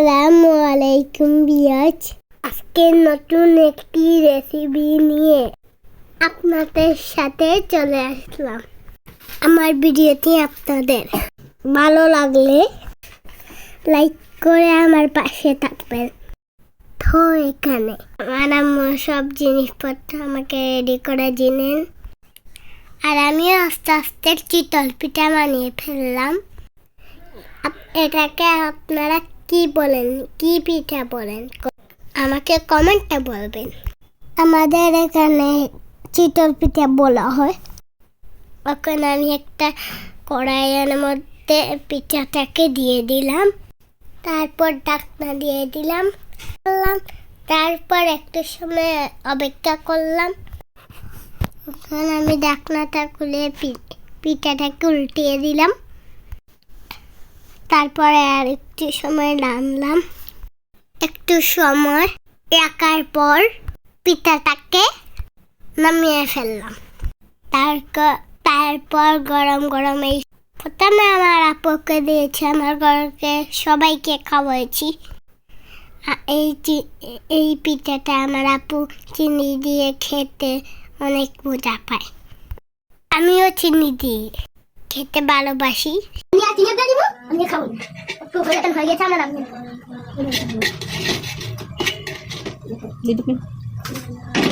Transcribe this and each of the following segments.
আসসালামু আলাইকুম বিয়াজ। আজকে নতুন একটি রেসিপি নিয়ে আপনাদের সাথে চলে আসলাম। আমার ভিডিওটি আপনাদের ভালো লাগলে লাইক করে আমার পাশে থাকবেন। তো এখানে আমার আম্মু সব জিনিসপত্র আমাকে রেডি করে দিলেন। আর আমিও আস্তে আস্তে চিতল পিঠা বানিয়ে ফেললাম। এটাকে আপনারা কি বলেন, কি পিঠা বলেন, আমাকে কমেন্টে বলবেন। আমাদের এখানে চিতল পিঠা বলা হয়। এখন আমি একটা কড়াইয়ের মধ্যে পিঠাটাকে দিয়ে দিলাম। তারপর ডাকনা দিয়ে দিলাম। করলাম তারপর একটা সময় অপেক্ষা করলাম। ওখানে আমি ডাকনাটা খুলে পিঠাটাকে উল্টিয়ে দিলাম। তারপরে আর একটু সময় নামলাম। একটু সময় রাখার পর পিঠাটাকে নামিয়ে ফেললাম। তারপর তারপর গরম গরম এই প্রথমে আমার আপুকে দিয়েছি, আমার ঘরকে সবাইকে খাওয়াইছি। এই এই পিঠাটা আমার আপু চিনি দিয়ে খেতে অনেক মজা পায়। আমিও চিনি দিই। খেতে ভালোবাসি। আমি আর চিনি দিব আমি খাব। একটু হয়ে গেছে আমার আমি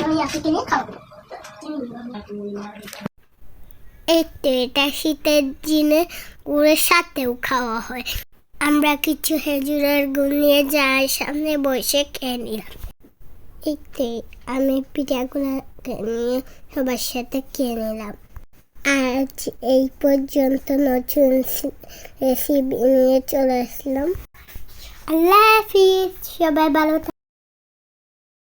আমি আসি কিনে খাব। এই তো এটা শীতের দিনে গুড়ের সাথেও খাওয়া হয়। আমরা কিছু হেজুরের গুড় নিয়ে যাই সামনে বসে খেয়ে নিলাম এই তো আমি পিঠাগুলো নিয়ে সবার সাথে খেয়ে নিলাম। আজ এই পর্যন্ত নতুন রেসিপি নিয়ে চলে আসলাম। আল্লাহ হাফিজ সবাই ভালো